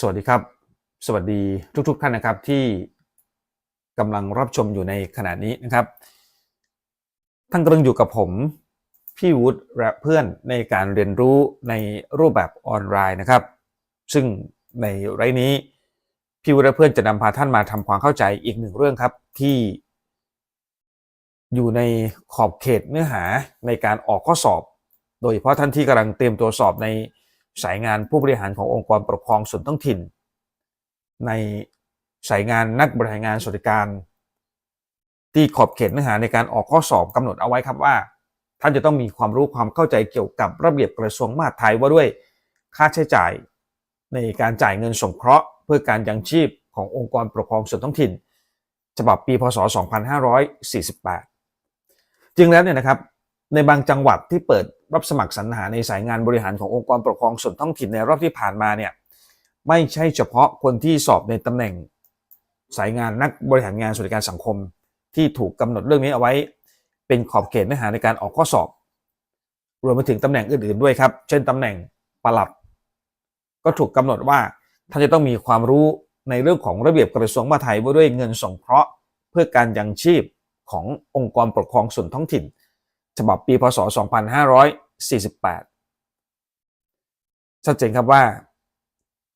สวัสดีครับ สวัสดีทุก ๆ ท่านนะครับที่กำลังรับชมอยู่ในขณะนี้นะครับ ท่านกำลังอยู่กับผม พี่วุฒิและเพื่อนในการเรียนรู้ในรูปแบบออนไลน์นะครับ ซึ่งในไรนี้พี่วุฒิและเพื่อนจะนำพาท่านมาทำความเข้าใจอีกหนึ่งเรื่องครับที่ อยู่ในขอบเขตเนื้อหาในการออกข้อสอบ โดยเฉพาะท่านที่กำลังเตรียมตัวสอบใน สายงานผู้บริหารขององค์กรปกครองส่วนท้องถิ่น ในสายงานนักบริหารงานสวัสดิการ ที่ขอบเขตเนื้อหาในการออกข้อสอบกำหนดเอาไว้ครับว่า ท่านจะต้องมีความรู้ความเข้าใจเกี่ยวกับระเบียบกระทรวงมหาดไทยว่าด้วยค่าใช้จ่าย ในการจ่ายเงินสงเคราะห์ เพื่อการยังชีพขององค์กรปกครองส่วนท้องถิ่น ฉบับปีพศ 2548 จึงแล้วเนี่ยนะครับในบางจังหวัดที่เปิด รับสมัครสรรหาในสายงานบริหารขององค์กรปกครองส่วนท้องถิ่นในรอบที่ผ่านมาเนี่ยไม่ใช่เฉพาะคนที่สอบในตำแหน่งสายงานนักบริหารงานสวัสดิการสังคม ที่ถูกกำหนดเรื่องนี้เอาไว้ เป็นขอบเขตเนื้อหาในการออกข้อสอบ รวมไปถึงตำแหน่งอื่นๆด้วยครับ เช่นตำแหน่งปลัด ก็ถูกกำหนดว่าท่านจะต้องมีความรู้ในเรื่องของระเบียบกระทรวงมหาดไทยว่าด้วยเงินสงเคราะห์ เพื่อการยังชีพขององค์กรปกครองส่วนท้องถิ่น ฉบับปีพศ 2548 ชัดเจนครับว่า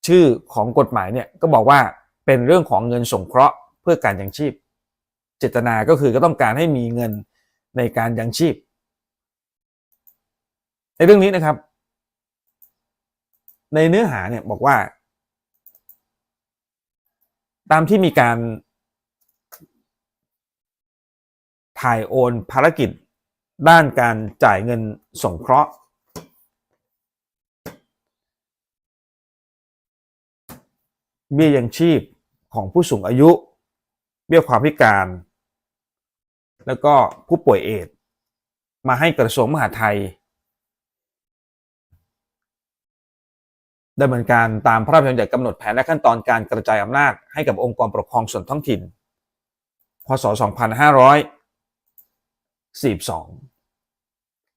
ชื่อของกฎหมายเนี่ยก็บอกว่าเป็นเรื่องของเงินสงเคราะห์เพื่อการยังชีพ เจตนาก็คือก็ต้องการให้มีเงินในการยังชีพ ในเรื่องนี้นะครับ ในเนื้อหาเนี่ยบอกว่า ตามที่มีการถ่ายโอนภารกิจ ด้านการจ่ายเงินสงเคราะห์เบี้ยยังชีพของผู้สูงอายุ เบี้ยความพิการ แล้วก็ผู้ป่วยเอดมาให้กระทรวงมหาดไทยดำเนินการตามพระราชบัญญัติกำหนดแผนและขั้นตอนการกระจายอำนาจให้กับองค์กรปกครองส่วนท้องถิ่น พศ 2542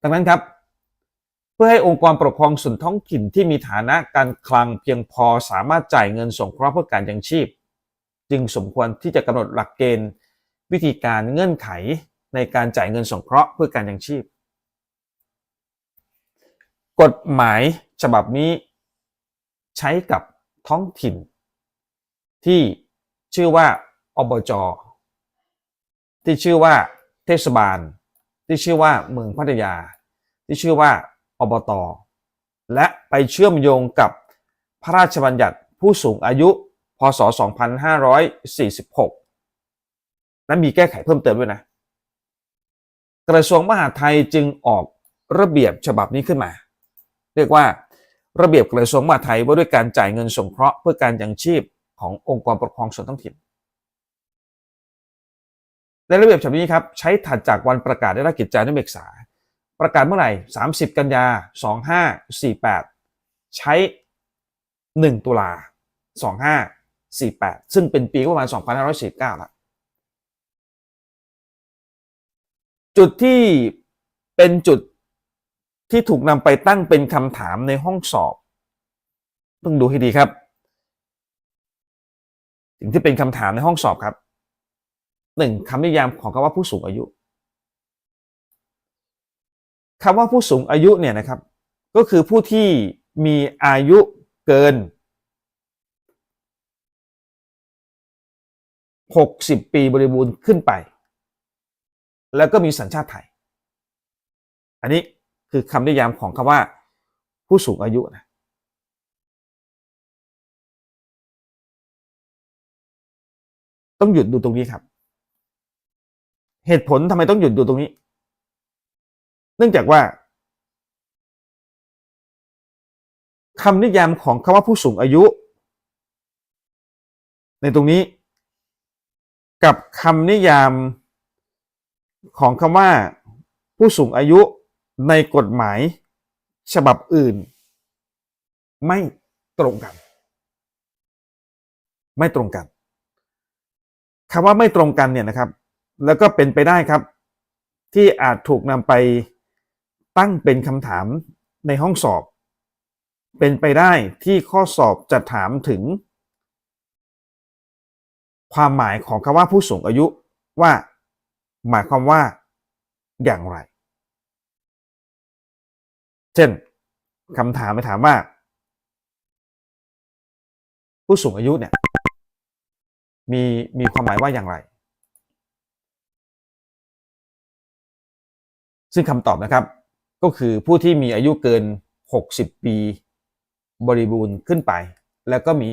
ดังนั้นครับ เพื่อให้องค์กรปกครองส่วนท้องถิ่นที่มีฐานะการคลังเพียงพอสามารถจ่ายเงินสงเคราะห์เพื่อการยังชีพ จึงสมควรที่จะกำหนดหลักเกณฑ์ วิธีการเงื่อนไขในการจ่ายเงินสงเคราะห์เพื่อการยังชีพ กฎหมายฉบับนี้ใช้กับท้องถิ่น ที่ชื่อว่าอบจที่ชื่อว่าเทศบาล ที่ชื่อว่าเมืองพัทยา ที่ชื่อว่าอบตและไปเชื่อมโยงกับพระราชบัญญัติผู้สูงอายุ พศ 2546 นั้นมีแก้ไขเพิ่มเติมด้วยนะ กระทรวงมหาดไทยจึงออกระเบียบฉบับนี้ขึ้นมา เรียกว่าระเบียบกระทรวงมหาดไทยว่าด้วยการจ่ายเงินสงเคราะห์เพื่อการยังชีพขององค์กรปกครองส่วนท้องถิ่น ในระเบียบฉบับนี้ครับใช้ถัดจากวันประกาศได้รับกิจจานุเบกษา ประกาศเมื่อไหร่ 30 กันยา 2548 ใช้ 1 ตุลา 2548 ซึ่งเป็นปีประมาณ 2549ละจุดที่เป็นจุดที่ถูกนำไปตั้งเป็นคำถามในห้องสอบต้องดูให้ดีครับ สิ่งที่เป็นคำถามในห้องสอบครับหนึ่งคำนิยามของคำว่าผู้สูงอายุ คำว่าผู้สูงอายุเนี่ยนะครับ ก็คือผู้ที่มีอายุเกิน 60 ปีบริบูรณ์ขึ้นไป แล้วก็มีสัญชาติไทย อันนี้คือคำนิยามของคำว่า ผู้สูงอายุนะต้องหยุดดูตรงนี้ครับ เหตุผลทำไมต้องหยุดดูตรงนี้ เนื่องจากว่าคำนิยามของคำว่าผู้สูงอายุ ในตรงนี้ กับคำนิยามของคำว่าผู้สูงอายุในกฎหมายฉบับอื่น ไม่ตรงกัน ไม่ตรงกันคำว่าไม่ตรงกันเนี่ยนะครับ แล้วก็เป็นไปได้ครับ ที่อาจถูกนำไป ตั้งเป็นคำถามในห้องสอบ เป็นไปได้ที่ข้อสอบจะถามถึง ความหมายของคำว่าผู้สูงอายุว่า หมายความว่าอย่างไร เช่นคำถามไปถามว่า ผู้สูงอายุเนี่ยมีมีความหมายว่าอย่างไร ซึ่งคำตอบนะครับ ก็คือผู้ที่มีอายุเกิน 60 ปีบริบูรณ์ขึ้นไป แล้วก็มี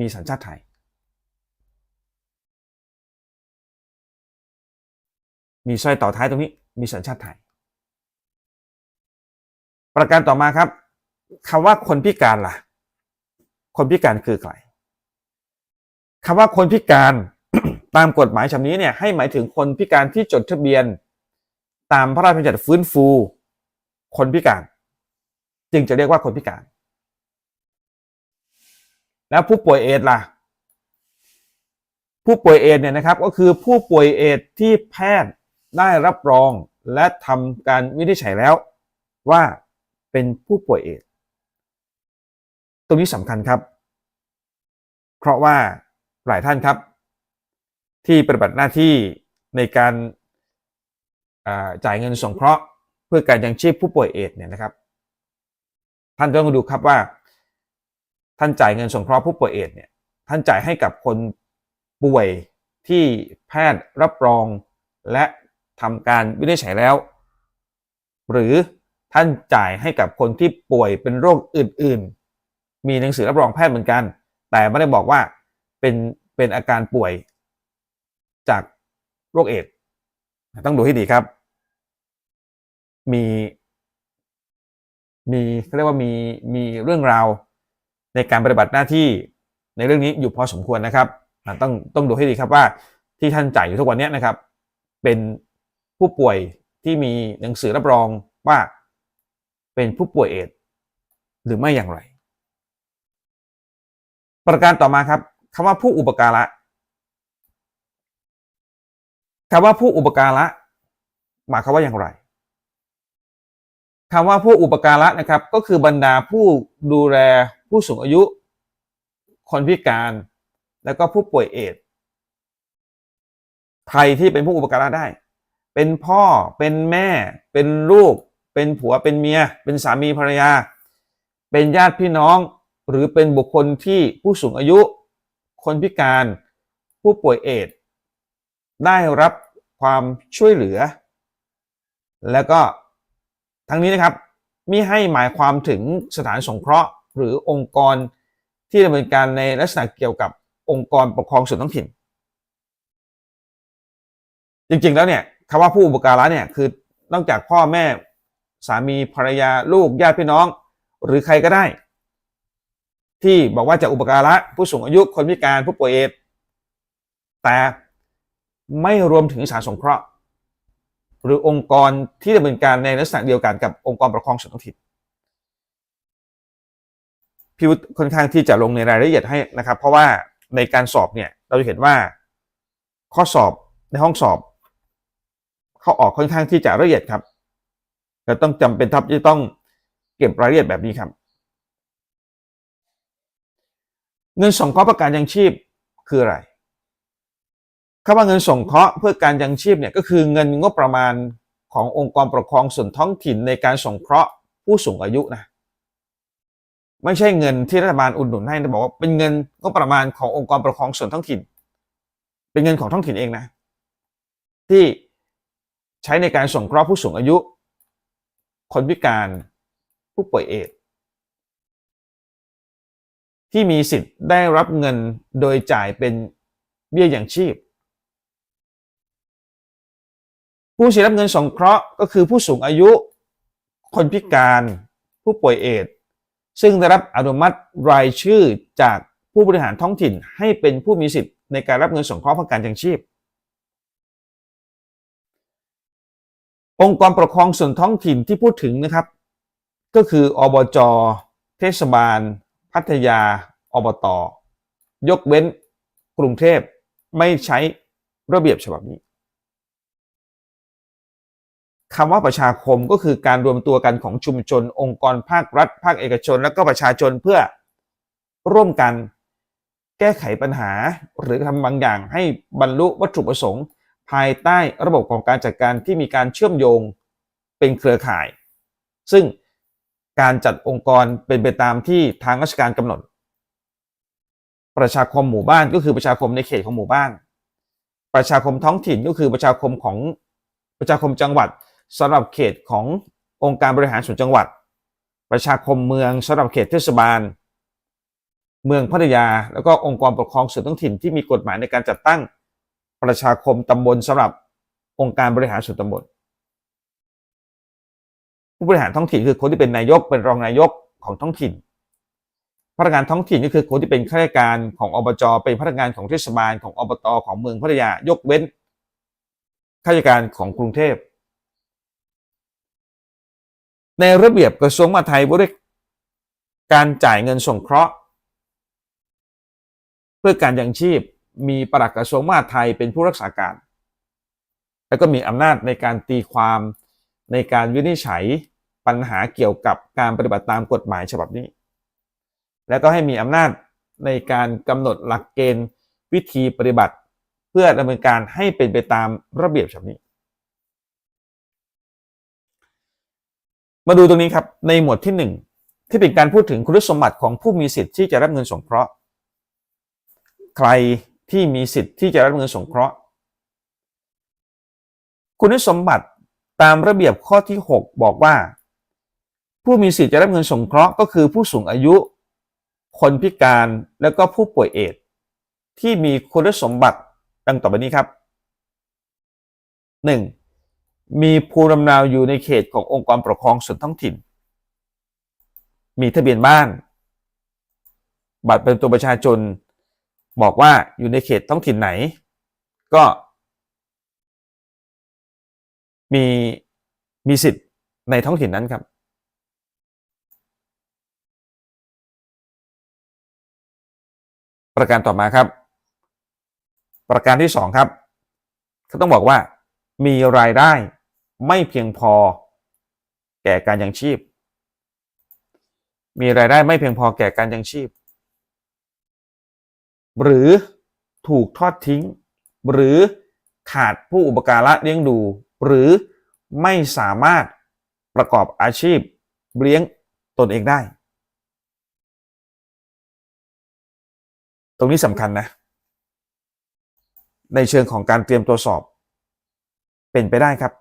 มีสัญชาติไทย มีสร้อยต่อท้ายตรงนี้มีสัญชาติไทย ประการต่อมาครับคำว่าคนพิการล่ะ คนพิการคือใครคำว่าคนพิการตามกฎหมายฉบับนี้เนี่ยให้หมายถึงคนพิการที่จดทะเบียน ตามพระราชบัญญัติฟื้นฟู คนพิการ จึงจะเรียกว่าคนพิการ แล้วผู้ป่วยเอดส์ล่ะ ผู้ป่วยเอดส์เนี่ยนะครับ ก็คือผู้ป่วยเอดส์ที่แพทย์ได้รับรองและทำการวินิจฉัยแล้ว ว่าเป็นผู้ป่วยเอดส์ตรงนี้สำคัญครับ เพราะว่าหลายท่านครับ ที่ปฏิบัติหน้าที่ในการจ่ายเงินสงเคราะห์ เพื่อการยังชีพผู้ป่วยเอดส์เนี่ยนะครับ ท่านต้องดูครับว่า ท่านจ่ายเงินสงเคราะห์ผู้ป่วยเอดส์เนี่ยท่านจ่ายให้กับคนป่วยที่แพทย์รับรองและทำการวินิจฉัยแล้ว หรือท่านจ่ายให้กับคนที่ป่วยเป็นโรคอื่น ๆ มีหนังสือรับรองแพทย์เหมือนกัน แต่ไม่ได้บอกว่าเป็นเป็นอาการป่วยจากโรคเอดส์ต้องดูให้ดีครับ มีมีเขาเรียกว่ามีมีเรื่องราวในการปฏิบัติหน้าที่ในเรื่องนี้อยู่พอสมควรนะครับต้องต้องดูให้ดีครับว่าที่ท่านจ่ายอยู่ทุกวันนี้นะครับ เป็นผู้ป่วยที่มีหนังสือรับรองว่าเป็นผู้ป่วยเอดส์หรือไม่อย่างไร ประการต่อมาครับคำว่าผู้อุปการะคำว่าผู้อุปการะหมายความว่าอย่างไร คำว่าผู้อุปการะนะครับ ก็คือบรรดาผู้ดูแลผู้สูงอายุ คนพิการ แล้วก็ผู้ป่วยเอดส์ใครที่เป็นผู้อุปการะได้ เป็นพ่อเป็นแม่ เป็นลูก เป็นผัวเป็นเมีย เป็นสามีภรรยา เป็นญาติพี่น้อง หรือเป็นบุคคลที่ผู้สูงอายุ คนพิการ ผู้ป่วยเอดส์ได้รับความช่วยเหลือ แล้วก็ ทั้งนี้นะครับมิให้หมายความถึงสถานสงเคราะห์ หรือองค์กรที่ดำเนินการในลักษณะเกี่ยวกับองค์กรปกครองส่วนท้องถิ่น จริงๆแล้วเนี่ยคำว่าผู้อุปการะเนี่ยคือนอกจากพ่อแม่สามีภรรยาลูกญาติพี่น้อง หรือใครก็ได้ ที่บอกว่าจะอุปการะผู้สูงอายุคนพิการผู้ป่วยเอดแต่ไม่รวมถึงสถานสงเคราะห์ หรือองค์กรที่ดำเนินการในลักษณะเดียวกันกับองค์กรปกครองส่วนท้องถิ่นพี่วุฒิค่อนข้างที่จะลงในรายละเอียดให้นะครับ เพราะว่าในการสอบเนี่ยเราจะเห็นว่าข้อสอบในห้องสอบเขาออกค่อนข้างที่จะละเอียดครับเราต้องจำเป็นทับที่ต้องเก็บรายละเอียดแบบนี้ครับเงินสงเคราะห์ประกันยังชีพคืออะไร คำว่าเงินสงเคราะห์เพื่อการยังชีพเนี่ยก็คือเงินงบประมาณขององค์กรปกครองส่วนท้องถิ่นในการสงเคราะห์ผู้สูงอายุนะไม่ใช่เงินที่รัฐบาลอุดหนุนให้นะบอกว่าเป็นเงินงบประมาณขององค์กรปกครองส่วนท้องถิ่น เป็นเงินของท้องถิ่นเองนะ ที่ใช้ในการส่งเคราะห์ผู้สูงอายุ คนพิการผู้ป่วยเอดที่มีสิทธิ์ได้รับเงินโดยจ่ายเป็นเบี้ยอย่างชีพ ผู้เสียรับเงินสงเคราะห์ก็คือผู้สูงอายุ คนพิการ ผู้ป่วยเอดส์ซึ่งได้รับอนุมัติรายชื่อจากผู้บริหารท้องถิ่นให้เป็นผู้มีสิทธิ์ในการรับเงินสงเคราะห์เพื่อการยังชีพ องค์กรปกครองส่วนท้องถิ่นที่พูดถึงนะครับ ก็คืออบจ เทศบาล พัทยา อบต ยกเว้น กรุงเทพไม่ใช้ระเบียบฉบับนี้ คำว่าประชาคมก็คือการรวมตัวกันของชุมชน องค์กรภาครัฐ ภาคเอกชน และก็ประชาชนเพื่อร่วมกันแก้ไขปัญหา หรือทำบางอย่างให้บรรลุวัตถุประสงค์ ภายใต้ระบบของการจัดการที่มีการเชื่อมโยงเป็นเครือข่าย ซึ่งการจัดองค์กรเป็นไปตามที่ทางราชการกำหนด ประชาคมหมู่บ้านก็คือประชาคมในเขตของหมู่บ้าน ประชาคมท้องถิ่นก็คือประชาคมของประชาคมจังหวัด สำหรับเขตขององค์การบริหารส่วนจังหวัด ประชาคมเมืองสำหรับเขตเทศบาล เมืองพัทยา แล้วก็องค์กรปกครองส่วนท้องถิ่นที่มีกฎหมายในการจัดตั้งประชาคมตำบลสำหรับองค์การบริหารส่วนตำบล ผู้บริหารท้องถิ่นคือคนที่เป็นนายกเป็นรองนายกของท้องถิ่นพนักงานท้องถิ่นก็คือคนที่เป็นข้าราชการของอบจเป็นพนักงานของเทศบาลของอบตของเมืองพัทยายกเว้นข้าราชการของกรุงเทพ ในระเบียบกระทรวงมหาดไทยว่าด้วยการจ่ายเงินสงเคราะห์ เพื่อการยังชีพมีปลัดกระทรวงมหาดไทยเป็นผู้รักษาการ แล้วก็มีอำนาจในการตีความในการวินิจฉัยปัญหาเกี่ยวกับการปฏิบัติตามกฎหมายฉบับนี้ และก็ให้มีอำนาจในการกำหนดหลักเกณฑ์วิธีปฏิบัติ เพื่อดำเนินการให้เป็นไปตามระเบียบฉบับนี้ มาดูตรงนี้ครับในหมวดที่หนึ่งที่เป็นการพูดถึงคุณสมบัติของผู้มีสิทธิ์ที่จะรับเงินสงเคราะห์ ใครที่มีสิทธิ์ที่จะรับเงินสงเคราะห์ คุณสมบัติตามระเบียบข้อที่ 6 บอกว่า ผู้มีสิทธิ์จะรับเงินสงเคราะห์ก็คือผู้สูงอายุ คนพิการแล้วก็ผู้ป่วยเอดส์ที่มีคุณสมบัติดังต่อไปนี้ครับ 1. มีภูมิลำเนาอยู่ในเขตขององค์กรปกครองส่วนท้องถิ่น มีทะเบียนบ้าน บัตรเป็นตัวประชาชน บอกว่าอยู่ในเขตท้องถิ่นไหน ก็ มีมีสิทธิ์ในท้องถิ่นนั้นครับ ประการต่อมาครับ ประการที่สองครับเขาต้องบอกว่ามีรายได้ ไม่เพียงพอ แก่การยังชีพ มีรายได้ไม่เพียงพอแก่การยังชีพ หรือถูกทอดทิ้ง หรือขาดผู้อุปการะเลี้ยงดู หรือไม่สามารถประกอบอาชีพเลี้ยงตนเองได้ ตรงนี้สำคัญนะ ในเชิงของการเตรียมตัวสอบ เป็นไปได้ครับ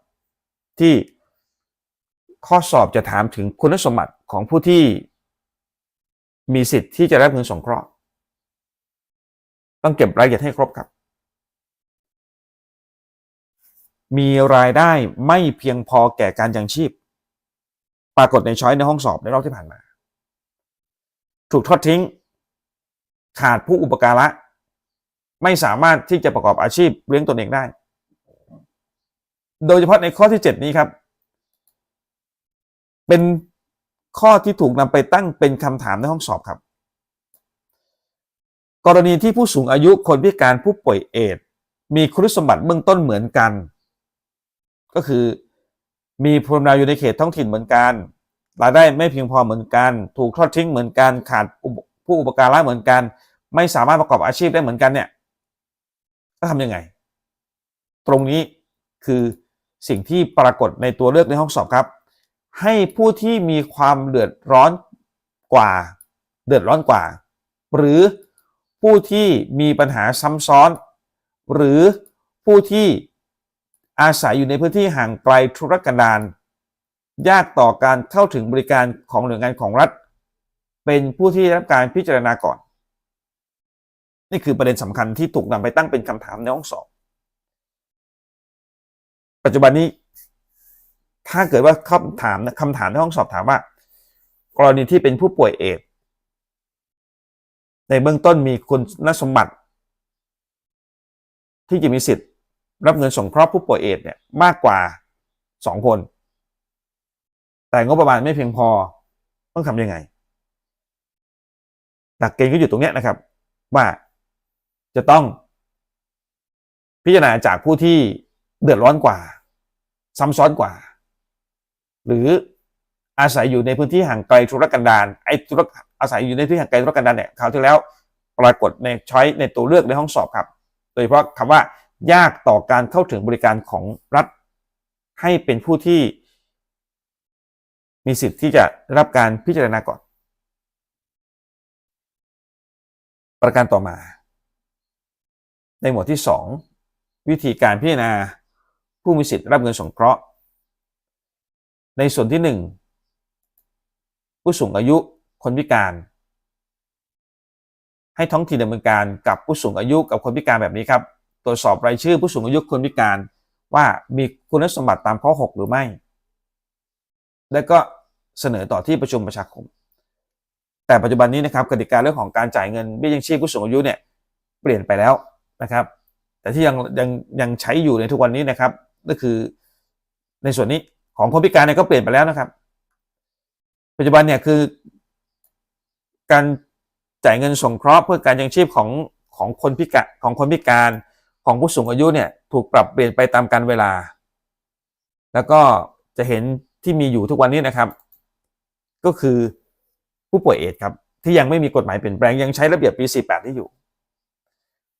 ที่ข้อสอบจะถามถึงคุณสมบัติของผู้ที่มีสิทธิ์ที่จะรับเงินสงเคราะห์ ต้องเก็บรายละเอียดให้ครบครับ มีรายได้ไม่เพียงพอแก่การยังชีพ ปรากฏในช้อยในห้องสอบในรอบที่ผ่านมา ถูกทอดทิ้ง ขาดผู้อุปการะ ไม่สามารถที่จะประกอบอาชีพเลี้ยงตนเองได้ โดยเฉพาะในข้อที่ 7 นี้ครับ เป็นข้อที่ถูกนำไปตั้งเป็นคำถามในห้องสอบครับ กรณีที่ผู้สูงอายุคนพิการผู้ป่วยเอดมีคุณสมบัติเบื้องต้นเหมือนกัน ก็คือมีภูมิลำเนาอยู่ในเขตท้องถิ่นเหมือนกันรายได้ไม่เพียงพอเหมือนกัน ถูกทอดทิ้งเหมือนกัน ขาดผู้อุปการะเหมือนกัน ไม่สามารถประกอบอาชีพได้เหมือนกันเนี่ยก็ทำยังไง ตรงนี้คือ สิ่งที่ปรากฏในตัวเลือกในห้องสอบครับ ให้ผู้ที่มีความเดือดร้อนกว่า เดือดร้อนกว่า หรือผู้ที่มีปัญหาซ้ำซ้อน หรือผู้ที่อาศัยอยู่ในพื้นที่ห่างไกลธุรกันดารยากต่อการเข้าถึงบริการของหน่วยงานของรัฐ เป็นผู้ที่ได้รับการพิจารณาก่อน นี่คือประเด็นสำคัญที่ถูกนำไปตั้งเป็นคำถามในห้องสอบ ปัจจุบันนี้ ถ้าเกิดว่าคำถามคำถามในห้องสอบถามว่า กรณีที่เป็นผู้ป่วยเอดในเบื้องต้นมีคุณสมบัติ ที่จะมีสิทธิ์ รับเงินสงเคราะห์ผู้ป่วยเอดเนี่ยมากกว่าสองคน แต่งบประมาณไม่เพียงพอต้องทำยังไง หลักเกณฑ์ก็อยู่ตรงนี้นะครับ ว่าจะต้องพิจารณาจากผู้ที่เดือดร้อนกว่า ซ้ำซ้อนกว่า หรืออาศัยอยู่ในพื้นที่ห่างไกลธุรกันดารไอ้ธุรอาศัยอยู่ในที่ห่างไกลธุรกันดารเนี่ยคราวที่แล้ว ปรากฏในช้อยในตัวเลือกในห้องสอบครับ โดยเฉพาะคำว่ายากต่อการเข้าถึงบริการของรัฐ ให้เป็นผู้ที่ มีสิทธิ์ที่จะรับการพิจารณาก่อน ประการต่อมา ในหมวดที่ 2 วิธีการพิจารณา ผู้มีสิทธิ์รับเงินสงเคราะห์ ในส่วนที่ 1 ผู้สูงอายุคนพิการ ให้ท้องถิ่นดำเนินการกับผู้สูงอายุกับคนพิการแบบนี้ครับ ตรวจสอบรายชื่อผู้สูงอายุคนพิการว่ามีคุณสมบัติตามข้อ 6 หรือไม่ แล้วก็เสนอต่อที่ประชุมประชาคม แต่ปัจจุบันนี้นะครับกติกาเรื่องของการจ่ายเงินเบี้ยยังชีพผู้สูงอายุเนี่ยเปลี่ยนไปแล้วนะครับ แต่ที่ยังยังยังใช้อยู่ในทุกวันนี้นะครับ ก็คือ ในส่วนนี้ของคนพิการเนี่ยก็เปลี่ยนไปแล้วนะครับ ปัจจุบันเนี่ยคือ การจ่ายเงินสงเคราะห์เพื่อการยังชีพของของคนพิการของคนพิการของผู้สูงอายุเนี่ยถูกปรับเปลี่ยนไปตามกาลเวลา แล้วก็จะเห็นที่มีอยู่ทุกวันนี้นะครับ ก็คือผู้ป่วยเอดส์ครับที่ยังไม่มีกฎหมายเปลี่ยนแปลงยังใช้ระเบียบปี 48 ที่อยู่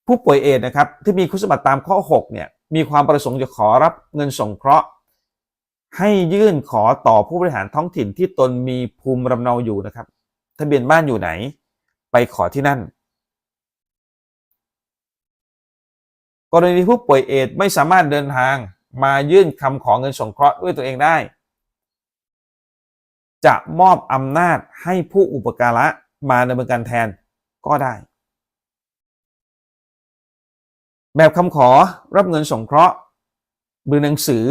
ผู้ป่วยเอดส์นะครับที่มีคุณสมบัติตามข้อ 6 เนี่ย มีความประสงค์จะขอรับเงินสงเคราะห์ ให้ยื่นขอต่อผู้บริหารท้องถิ่นที่ตนมีภูมิลำเนาอยู่นะครับ ทะเบียนบ้านอยู่ไหน ไปขอที่นั่น กรณีผู้ป่วยเอดส์ไม่สามารถเดินทางมายื่นคำขอเงินสงเคราะห์ด้วยตัวเองได้ จะมอบอำนาจให้ผู้อุปการะมาดำเนินการแทนก็ได้ แบบคำขอรับเงินสงเคราะห์หรือหนังสือ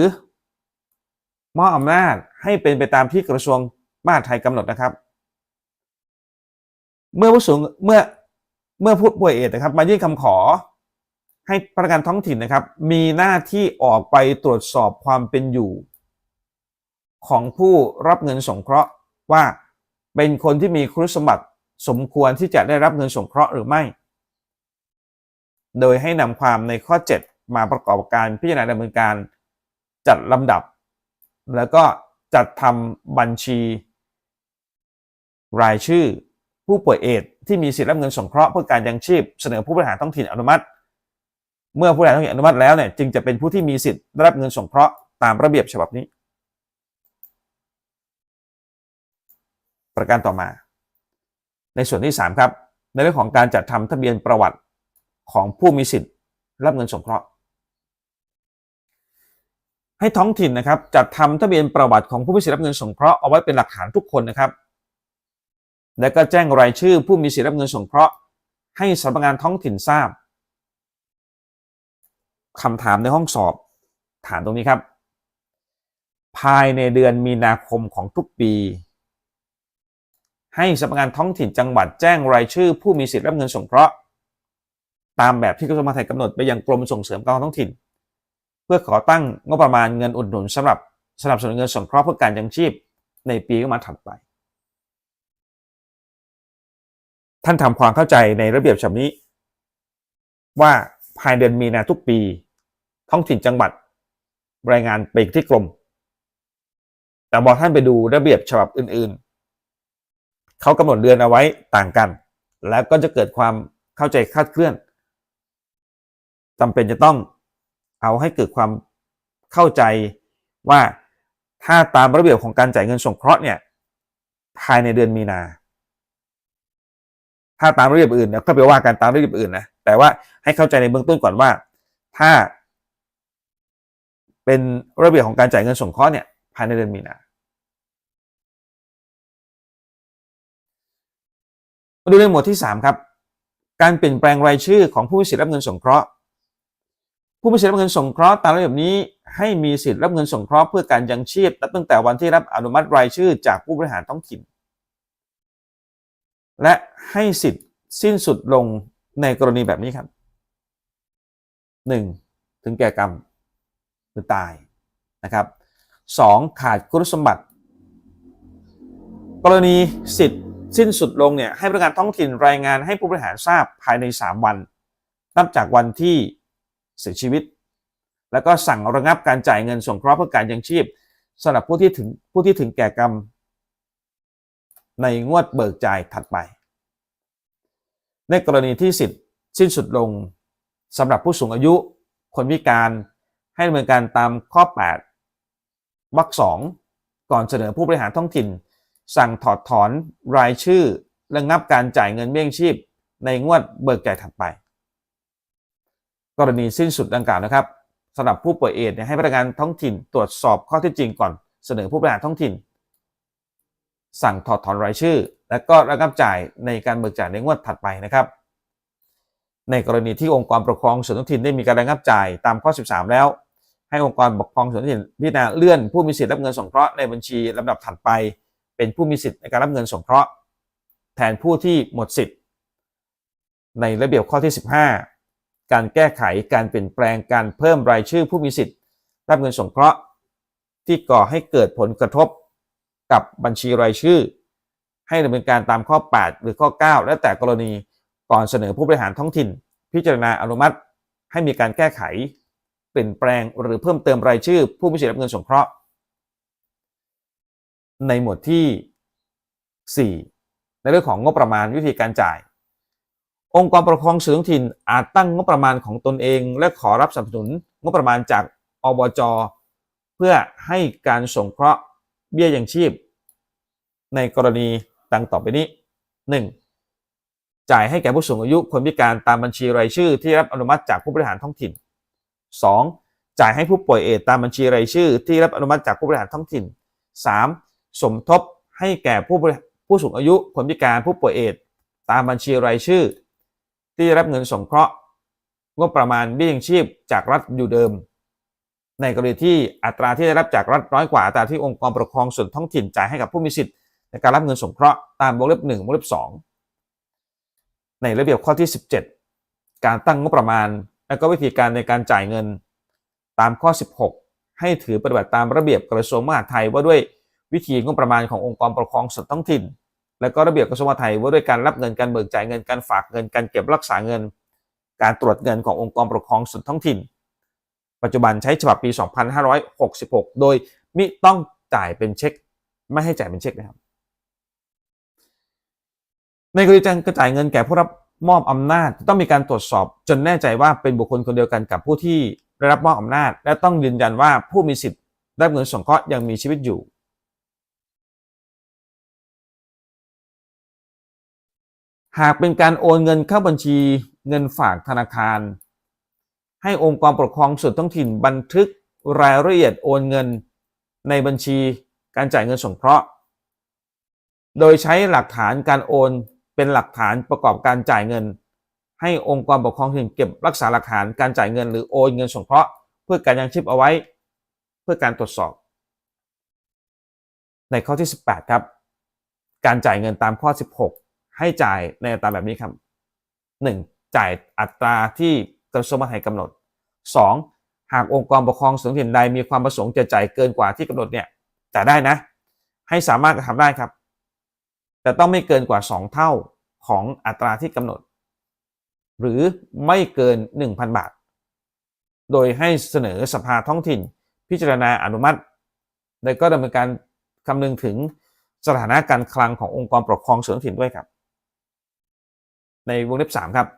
มอบอำนาจให้เป็นไปตามที่กระทรวงมหาดไทยกำหนดนะครับ เมื่อผู้สูงเมื่อเมื่อผู้ป่วยเอดนะครับ มายื่นคำขอ ให้พนักงานท้องถิ่นนะครับ มีหน้าที่ออกไปตรวจสอบความเป็นอยู่ ของผู้รับเงินสงเคราะห์ว่าเป็นคนที่มีคุณสมบัติสมควรที่จะได้รับเงินสงเคราะห์หรือไม่ โดยให้นำความในข้อ 7 มาประกอบการพิจารณาดำเนินการจัดลำดับ แล้วก็จัดทำบัญชี รายชื่อ ผู้ป่วยเอดส์ที่มีสิทธิ์รับเงินสงเคราะห์เพื่อการยังชีพเสนอผู้บริหารท้องถิ่นอนุมัติ เมื่อผู้บริหารท้องถิ่นอนุมัติแล้วเนี่ยจึงจะเป็นผู้ที่มีสิทธิ์รับเงินสงเคราะห์ตามระเบียบฉบับนี้ ประการต่อมา ในส่วนที่ 3 ครับ ในเรื่องของการจัดทำทะเบียนประวัติ ของผู้มีสิทธิ์รับเงินสงเคราะห์ ให้ท้องถิ่นนะครับจัดทำทะเบียนประวัติของผู้มีสิทธิ์รับเงินสงเคราะห์เอาไว้เป็นหลักฐานทุกคนนะครับ และก็แจ้งรายชื่อผู้มีสิทธิ์รับเงินสงเคราะห์ ให้สำนักงานท้องถิ่นทราบคำถามในห้องสอบถามตรงนี้ครับ ภายในเดือนมีนาคมของทุกปีให้สำนักงานท้องถิ่นจังหวัดแจ้งรายชื่อผู้มีสิทธิ์รับเงินสงเคราะห์ ตามแบบที่กระทรวงมหาดไทยกำหนดไปยังกรมส่งเสริมการท้องถิ่น เพื่อขอตั้งงบประมาณเงินอุดหนุนสำหรับสนับสนุนเงินสงเคราะห์เพื่อการยังชีพในปีก็มาถัดไป ท่านทำความเข้าใจในระเบียบฉบับนี้ ว่าภายเดือนมีนาทุกปี ท้องถิ่นจังหวัด รายงานไปที่กรม แต่บอกท่านไปดูระเบียบฉบับอื่น ๆเขากำหนดเดือนเอาไว้ต่างกัน แล้วก็จะเกิดความเข้าใจคลาดเคลื่อน จำเป็นจะต้องเอาให้เกิดความเข้าใจว่าถ้าตามระเบียบของการจ่ายเงินสงเคราะห์เนี่ยภายในเดือนมีนา ถ้าตามระเบียบอื่นเนี่ยก็ไปว่ากันตามระเบียบอื่นนะแต่ว่าให้เข้าใจในเบื้องต้นก่อนว่า ถ้า เป็นระเบียบของการจ่ายเงินสงเคราะห์เนี่ยภายในเดือนมีนามาดูในหมวดที่ 3 ครับ การเปลี่ยนแปลงรายชื่อของผู้มีสิทธิ์รับเงินสงเคราะห์ ผู้มีสิทธิ์รับเงินสงเคราะห์ตามระเบียบนี้ให้มีสิทธิ์รับเงินสงเคราะห์เพื่อการยังชีพนับตั้งแต่วันที่รับอนุมัติรายชื่อจากผู้บริหารท้องถิ่น และให้สิทธิ์สิ้นสุดลงในกรณีแบบนี้ครับ 1. ถึงแก่กรรมหรือตายนะครับ 2. ขาดคุณสมบัติ กรณีสิทธิ์สิ้นสุดลงเนี่ยให้พนักงานท้องถิ่นรายงานให้ผู้บริหารทราบภายใน 3 วัน นับจากวันที่ เสียชีวิต แล้วก็สั่งระงับการจ่ายเงินส่งเคราะห์เพื่อการยังชีพสำหรับผู้ที่ถึงผู้ที่ถึงแก่กรรม ในงวดเบิกจ่ายถัดไป ในกรณีที่สิทธิ์สิ้นสุดลงสำหรับผู้สูงอายุ คนพิการให้ดำเนินการตามข้อ 8วรรคสองก่อนเสนอผู้บริหารท้องถิ่น สั่งถอดถอนรายชื่อระงับการจ่ายเงินเบี้ยงชีพ ในงวดเบิกจ่ายถัดไป กรณีสิ้นสุดดังกล่าวนะครับสำหรับผู้ป่วยเอดให้พนักงานท้องถิ่นตรวจสอบข้อเท็จจริงก่อนเสนอผู้บริหารท้องถิ่น สั่งถอดถอนรายชื่อ และก็ระงับจ่ายในการเบิกจ่ายในงวดถัดไปนะครับ ในกรณีที่องค์กรปกครองส่วนท้องถิ่นได้มีการระงับจ่ายตามข้อ 13 แล้ว ให้องค์กรปกครองส่วนท้องถิ่นพิจารณาเลื่อนผู้มีสิทธิ์รับเงินสงเคราะห์ในบัญชีลำดับถัดไป เป็นผู้มีสิทธิ์ในการรับเงินสงเคราะห์ แทนผู้ที่หมดสิทธิ์ ในระเบียบข้อที่ 15 การแก้ไขการเปลี่ยนแปลงการเพิ่มรายชื่อผู้มีสิทธิ์รับเงินสงเคราะห์ ที่ก่อให้เกิดผลกระทบกับบัญชีรายชื่อ ให้ดำเนินการตามข้อ 8 หรือข้อ 9 และแต่กรณีก่อนเสนอผู้บริหารท้องถิ่น พิจารณาอนุมัติ ให้มีการแก้ไข เปลี่ยนแปลงหรือเพิ่มเติมรายชื่อ ผู้มีสิทธิ์รับเงินสงเคราะห์ ในหมวดที่ 4 ในเรื่องของงบประมาณวิธีการจ่าย องค์กรปกครองส่วนท้องถิ่นอาจตั้งงบประมาณของตนเอง และขอรับสนับสนุนงบประมาณจากอบจ เพื่อให้การสงเคราะห์เบี้ยยังชีพ ในกรณีดังต่อไปนี้ 1. จ่ายให้แก่ผู้สูงอายุคนพิการตามบัญชีรายชื่อที่รับอนุมัติจากผู้บริหารท้องถิ่น 2. จ่ายให้ผู้ป่วยเอดส์ตามบัญชีรายชื่อ ที่รับอนุมัติจากผู้บริหารท้องถิ่น 3. สมทบให้แก่ผู้ผู้สูงอายุคนพิการผู้ป่วยเอดส์ตามบัญชีรายชื่อ ที่รับเงินสงเคราะห์งบประมาณเบี้ยยังชีพจากรัฐอยู่เดิม ในกรณีที่อัตราที่ได้รับจากรัฐน้อยกว่าอัตราที่องค์กรปกครองส่วนท้องถิ่นจ่ายให้กับผู้มีสิทธิ์ในการรับเงินสงเคราะห์ตามวงเล็บ1วงเล็บ2ในระเบียบข้อที่ 17 การตั้งงบประมาณ และก็วิธีการในการจ่ายเงิน ตามข้อ 16 ให้ถือปฏิบัติตามระเบียบกระทรวงมหาดไทยว่าด้วยวิธีงบประมาณขององค์กรปกครองส่วนท้องถิ่น และก็ระเบียบกระทรวงมหาดไทยว่าด้วยการรับเงินการเบิกจ่ายเงินการฝากเงินการเก็บรักษาเงิน การตรวจเงินขององค์กรปกครองส่วนท้องถิ่น ปัจจุบันใช้ฉบับปี 2566 โดยมิต้องจ่ายเป็นเช็ค ไม่ให้จ่ายเป็นเช็คนะครับ ในกรณีการกระจายเงินแก่ผู้รับมอบอำนาจต้องมีการตรวจสอบจนแน่ใจว่าเป็นบุคคลคนเดียวกันกับผู้ที่ได้รับมอบอำนาจ และต้องยืนยันว่าผู้มีสิทธิ์ได้เงินสงเคราะห์ยังมีชีวิตอยู่ หากเป็นการโอนเงินเข้าบัญชีเงินฝากธนาคาร ให้องค์กรปกครองส่วนท้องถิ่นบันทึกรายละเอียดโอนเงินในบัญชีการจ่ายเงินสงเคราะห์ โดยใช้หลักฐานการโอนเป็นหลักฐานประกอบการจ่ายเงิน ให้องค์กรปกครองท้องถิ่นเก็บรักษาหลักฐานการจ่ายเงินหรือโอนเงินสงเคราะห์เพื่อการยังชีพเอาไว้ เพื่อการตรวจสอบ ในข้อที่ 18 ครับ การจ่ายเงินตามข้อ 16 ให้จ่ายในอัตราแบบนี้ครับ 1. จ่ายอัตราที่กระทรวงมหาดไทยกำหนด 2. หากองค์กรปกครองส่วนท้องถิ่นใดมีความประสงค์จะจ่ายเกินกว่าที่กำหนดเนี่ยจ่ายได้นะ ให้สามารถกระทำได้ครับ แต่ต้องไม่เกินกว่า 2 เท่าของอัตราที่กำหนด หรือไม่เกิน 1,000 บาท โดยให้เสนอสภาท้องถิ่น พิจารณาอนุมัติโดยก็ดำเนินการคำนึงถึงสถานะการคลังขององค์กรปกครองส่วนท้องถิ่นด้วยครับ ในวงเล็บ 3 ครับ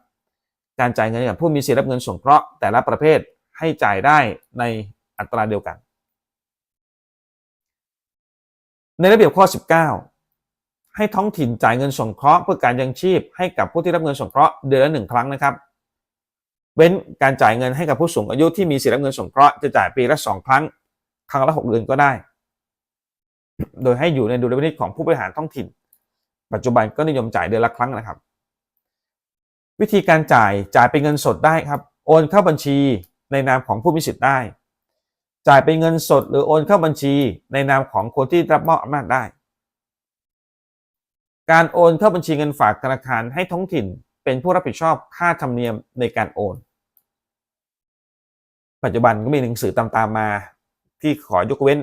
การจ่ายเงินกับผู้มีสิทธิ์รับเงินสงเคราะห์แต่ละประเภทให้จ่ายได้ในอัตราเดียวกัน ในระเบียบข้อ 19 ให้ท้องถิ่นจ่ายเงินสงเคราะห์เพื่อการยังชีพให้กับผู้ที่รับเงินสงเคราะห์เดือนละหนึ่งครั้งนะครับ เว้นการจ่ายเงินให้กับผู้สูงอายุที่มีสิทธิ์รับเงินสงเคราะห์จะจ่ายปีละสองครั้ง ครั้งละหกเดือนก็ได้ โดยให้อยู่ในดุลพินิจของผู้บริหารท้องถิ่น ปัจจุบันก็นิยมจ่ายเดือนละครั้งนะครับ วิธีการจ่ายจ่ายเป็นเงินสดได้ครับ โอนเข้าบัญชีในนามของผู้มีสิทธิ์ได้ จ่ายเป็นเงินสดหรือโอนเข้าบัญชีในนามของคนที่รับมอบอำนาจได้ การโอนเข้าบัญชีเงินฝากธนาคารให้ท้องถิ่นเป็นผู้รับผิดชอบค่าธรรมเนียมในการโอน ปัจจุบันก็มีหนังสือตามๆมาที่ขอยกเว้น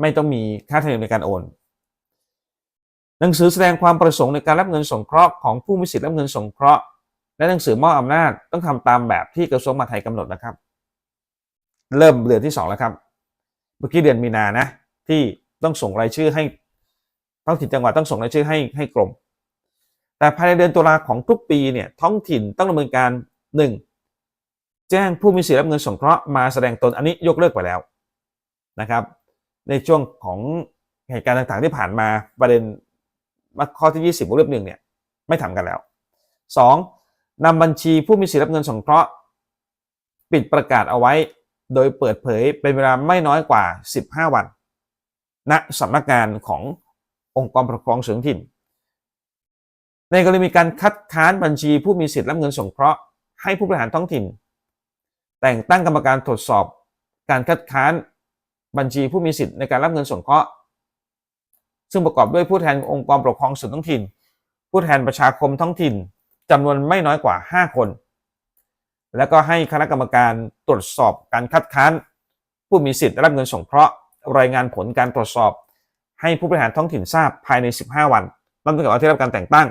ไม่ต้องมีค่าธรรมเนียมในการโอน หนังสือแสดงความประสงค์ในการรับเงินสงเคราะห์ของผู้มีสิทธิ์รับเงินสงเคราะห์ และหนังสือมอบอำนาจต้องทำตามแบบที่กระทรวงมหาดไทยกำหนดนะครับ เริ่มเดือนที่สองแล้วครับ เมื่อกี้เดือนมีนานะ ที่ต้องส่งรายชื่อให้ท้องถิ่นจังหวัดต้องส่งรายชื่อให้ให้กรมแต่ภายในเดือนตุลาของทุกปีเนี่ยท้องถิ่นต้องดำเนินการหนึ่งแจ้งผู้มีสิทธิ์รับเงินสงเคราะห์มาแสดงตนอันนี้ยกเลิกไปแล้วนะครับ ในช่วงของเหตุการณ์ต่างๆที่ผ่านมาประเด็น ข้อที่ 20วงเล็บหนึ่งเนี่ยไม่ทำกันแล้ว 2. นำบัญชีผู้มีสิทธิ์รับเงินสงเคราะห์ ปิดประกาศเอาไว้ โดยเปิดเผยเป็นเวลาไม่น้อยกว่า 15 วันณสำนักงานขององค์กรปกครองส่วนท้องถิ่น ในกรณีมีการคัดค้านบัญชีผู้มีสิทธิ์รับเงินสงเคราะห์ให้ผู้บริหารท้องถิ่น แต่งตั้งกรรมการตรวจสอบ การคัดค้านบัญชีผู้มีสิทธิ์ในการรับเงินสงเคราะห์ ซึ่งประกอบด้วยผู้แทนองค์กรปกครองส่วนท้องถิ่น ผู้แทนประชาคมท้องถิ่นจำนวนไม่น้อยกว่า 5 คน แล้วก็ให้คณะกรรมการตรวจสอบการคัดค้าน ผู้มีสิทธิ์รับเงินสงเคราะห์รายงานผลการตรวจสอบ ให้ผู้บริหารท้องถิ่นทราบภายใน 15 วันนับตั้งแต่วันที่รับการแต่งตั้ง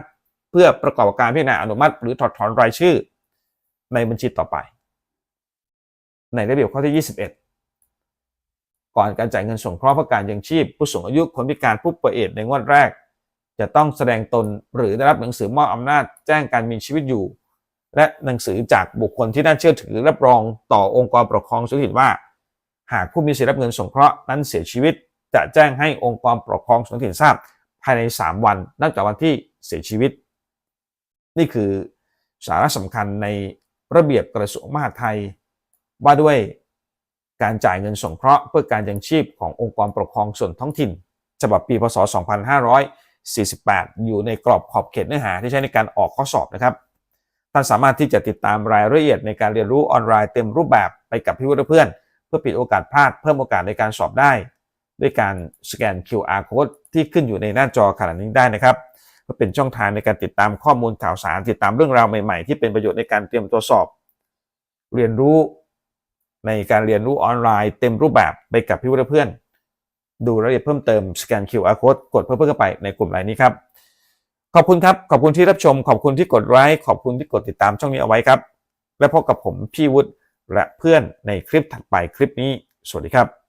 เพื่อประกอบการพิจารณาอนุมัติ หรือถอดถอนรายชื่อ ในบัญชีต่อไป ในระเบียบข้อที่ 21 ก่อนการจ่ายเงินสงเคราะห์เพื่อการยังชีพ ผู้สูงอายุคนพิการผู้ป่วยเอดในงวดแรก จะต้องแสดงตนหรือได้รับหนังสือมอบอำนาจแจ้งการมีชีวิตอยู่ และหนังสือจากบุคคลที่น่าเชื่อถือรับรองต่อองค์กรปกครองส่องถิ่นว่า หากผู้มีสิทธิรับเงินสงเคราะห์นั้นเสียชีวิต จะแจ้งให้องค์กรปกครองส่องถิ่นทราบ ภายใน 3 วันนับจากวันที่เสียชีวิต นี่คือสาระสำคัญในระเบียบกระทรวงมหาดไทยว่าด้วย การจ่ายเงินสงเคราะห์เพื่อการยังชีพขององค์กรปกครองส่วนท้องถิ่น ฉบับปีพศ 2548 อยู่ในกรอบขอบเขตเนื้อหาที่ใช้ในการออกข้อสอบนะครับ ท่านสามารถที่จะติดตามรายละเอียดในการเรียนรู้ออนไลน์เต็มรูปแบบไปกับพี่วุฒิเพื่อน เพื่อปิดโอกาสพลาดเพิ่มโอกาสในการสอบได้ ด้วยการสแกน QR code ที่ขึ้นอยู่ในหน้าจอขณะนี้ได้นะครับเพื่อเป็นช่องทางในการติดตามข้อมูลข่าวสาร ติดตามเรื่องราวใหม่ ๆ ที่เป็นประโยชน์ในการเตรียมตัวสอบ เรียนรู้ ในการเรียนรู้ออนไลน์เต็มรูปแบบไปกับพี่วุฒิเพื่อน ดูรายละเอียดเพิ่มเติมสแกน QR code กดเพิ่มเพิ่มเข้าไปในกลุ่มไลน์นี้ครับขอบคุณครับ ขอบคุณที่รับชม ขอบคุณที่กดไลค์ขอบคุณที่กดติดตามช่องนี้เอาไว้ครับ และพบกับผมพี่วุฒิและเพื่อนในคลิปถัดไปคลิปนี้ สวัสดีครับ